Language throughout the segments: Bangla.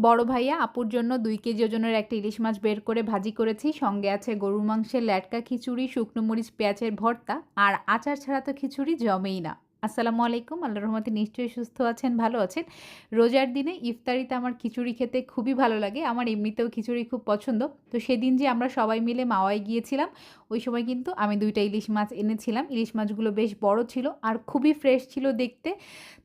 বড় ভাইয়া, আপুর জন্য দুই কেজি ওজনের একটা ইলিশ মাছ বের করে ভাজি করেছি। সঙ্গে আছে গরুর মাংসের ল্যাটকা খিচুড়ি, শুকনো মরিচ, পেঁয়াজের ভর্তা। আর আচার ছাড়া তো খিচুড়ি জমেই না। আসসালামু আলাইকুম আল্লাহ রহমতে নিশ্চয়ই সুস্থ আছেন, ভালো আছেন। রোজার দিনে ইফতারিতে আমার খিচুড়ি খেতে খুবই ভালো লাগে, আমার এমনিতেও খিচুড়ি খুব পছন্দ। তো সেদিন যে আমরা সবাই মিলে মাওয়ায় গিয়েছিলাম, ওই সময় কিন্তু আমি দুইটা ইলিশ মাছ এনেছিলাম। ইলিশ মাছগুলো বেশ বড় ছিল আর খুবই ফ্রেশ ছিল দেখতে।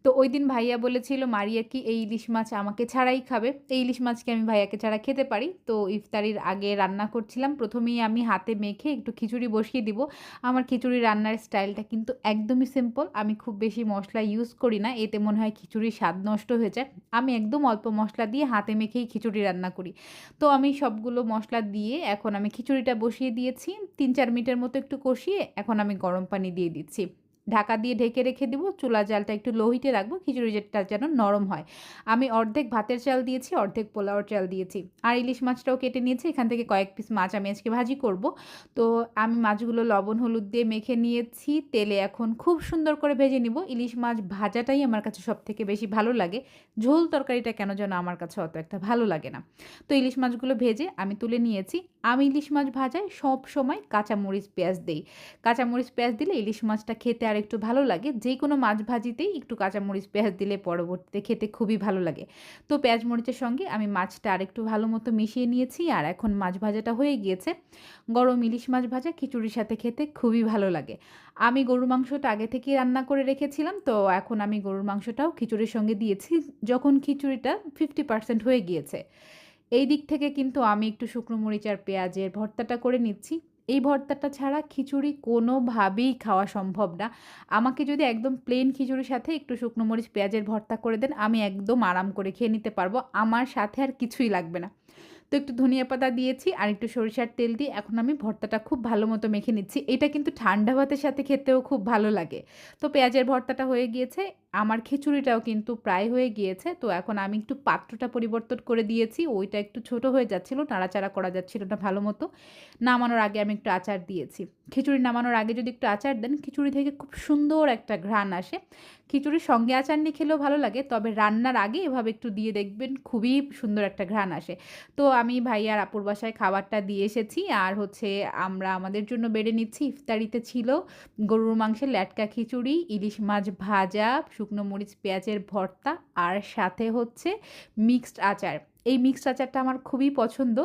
তো ওই দিন ভাইয়া বলেছিল, মারিয়া কি এই ইলিশ মাছ আমাকে ছাড়াই খাবে? এই ইলিশ মাছকে আমি ভাইয়াকে ছাড়া খেতে পারি। তো ইফতারির আগে রান্না করছিলাম। প্রথমেই আমি হাতে মেখে একটু খিচুড়ি বসিয়ে দিব। আমার খিচুড়ি রান্নার স্টাইলটা কিন্তু একদমই সিম্পল, আমি খুব বেশি মশলা ইউজ করি না, এতে মনে হয় খিচুড়ির স্বাদ নষ্ট হয়ে যায়। আমি একদম অল্প মশলা দিয়ে হাতে মেখেই খিচুড়ি রান্না করি। তো আমি সবগুলো মশলা দিয়ে এখন আমি খিচুড়িটা বসিয়ে দিয়েছি। তিন চার মিনিটের মতো একটু কষিয়ে এখন আমি গরম পানি দিয়ে দিচ্ছি। ঢাকা দিয়ে ঢেকে রেখে দেবো, চুলা জালটা একটু লোহিতে রাখব, খিচুড়ি যেটা যেন নরম হয়। আমি অর্ধেক ভাতের চাল দিয়েছি, অর্ধেক পোলাওর চাল দিয়েছি। আর ইলিশ মাছটাও কেটে নিয়েছি, এখান থেকে কয়েক পিস মাছ আমি আজকে ভাজি করব। তো আমি মাছগুলো লবণ, হলুদ দিয়ে মেখে নিয়েছি, তেলে এখন খুব সুন্দর করে ভেজে নিব। ইলিশ মাছ ভাজাটাই আমার কাছে সব থেকে বেশি ভালো লাগে। ঝোল তরকারিটা কেন যেন আমার কাছে অত একটা ভালো লাগে না। তো ইলিশ মাছগুলো ভেজে আমি তুলে নিয়েছি। আমি ইলিশ মাছ ভাজায় সব সময় কাঁচামরিচ, পেঁয়াজ দিই। কাঁচামরিচ, পেঁয়াজ দিলে ইলিশ মাছটা খেতে আর একটু ভালো লাগে। যে কোনো মাছ ভাজিতেই একটু কাঁচামরিচ, পেঁয়াজ দিলে পরবর্তীতে খেতে খুবই ভালো লাগে। তো পেঁয়াজ মরিচের সঙ্গে আমি মাছটা আর একটু ভালো মতো মিশিয়ে নিয়েছি আর এখন মাছ ভাজাটা হয়ে গিয়েছে। গরম ইলিশ মাছ ভাজা খিচুড়ির সাথে খেতে খুবই ভালো লাগে। আমি গরুর মাংসটা আগে থেকেই রান্না করে রেখেছিলাম, তো এখন আমি গরুর মাংসটাও খিচুড়ির সঙ্গে দিয়েছি, যখন খিচুড়িটা ফিফটি পার্সেন্ট হয়ে গিয়েছে। এই দিক থেকে কিন্তু আমি একটু শুকনো মরিচ আর পেঁয়াজের ভর্তাটা করে নিচ্ছি। এই ভর্তাটা ছাড়া খিচুড়ি কোনোভাবেই খাওয়া সম্ভব না। আমাকে যদি একদম প্লেন খিচুড়ির সাথে একটু শুকনো মরিচ পেঁয়াজের ভর্তা করে দেন, আমি একদম আরাম করে খেয়ে নিতে পারব। আমার সাথে আর কিছুই লাগবে না। তো একটু ধনিয়া পাতা দিয়েছি আর একটু সরিষার তেল দিয়ে এখন আমি ভর্তাটা খুব ভালো মতো মেখে নিচ্ছি। এটা কিন্তু ঠান্ডা ভাতের সাথে খেতেও খুব ভালো লাগে। তো পেঁয়াজের ভর্তাটা হয়ে গিয়েছে, আমার খিচুড়িটাও কিন্তু প্রায় হয়ে গিয়েছে। তো এখন আমি একটু পাত্রটা পরিবর্তন করে দিয়েছি, ওইটা একটু ছোট হয়ে যাচ্ছিল, নাড়াচাড়া করা যাচ্ছিল না ভালো মতো। নামানোর আগে আমি একটু আচার দিয়েছি। খিচুড়ি নামানোর আগে যদি একটু আচার দেন, খিচুড়ি থেকে খুব সুন্দর একটা ঘ্রাণ আসে। খিচুড়ির সঙ্গে আচার নিয়ে খেলেও ভালো লাগে, তবে রান্নার আগে এভাবে একটু দিয়ে দেখবেন খুবই সুন্দর একটা ঘ্রাণ আসে। তো আমি ভাই আর আপুর বাসায় খাবারটা দিয়ে এসেছি। আর হচ্ছে আমরা আমাদের জন্য বেড়ে নিচ্ছি। ইফতারিতে ছিল গরুর মাংসের ল্যাটকা খিচুড়ি, ইলিশ মাছ ভাজা, শুকনো মরিচ, পেঁয়াজের ভর্তা আর সাথে হচ্ছে মিক্সড আচার। এই মিক্সড আচারটা আমার খুবই পছন্দ।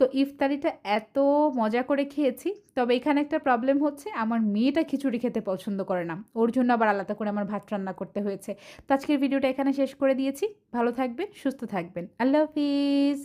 তো ইফতারিটা এত মজা করে খেয়েছি। তবে এখানে একটা প্রবলেম হচ্ছে, আমার মেয়েটা খিচুড়ি খেতে পছন্দ করে না। ওর জন্য আবার আলাদা করে আমার ভাত রান্না করতে হয়েছে। তো আজকের ভিডিওটা এখানে শেষ করে দিয়েছি। ভালো থাকবেন, সুস্থ থাকবেন। আল্লাহ হাফিজ।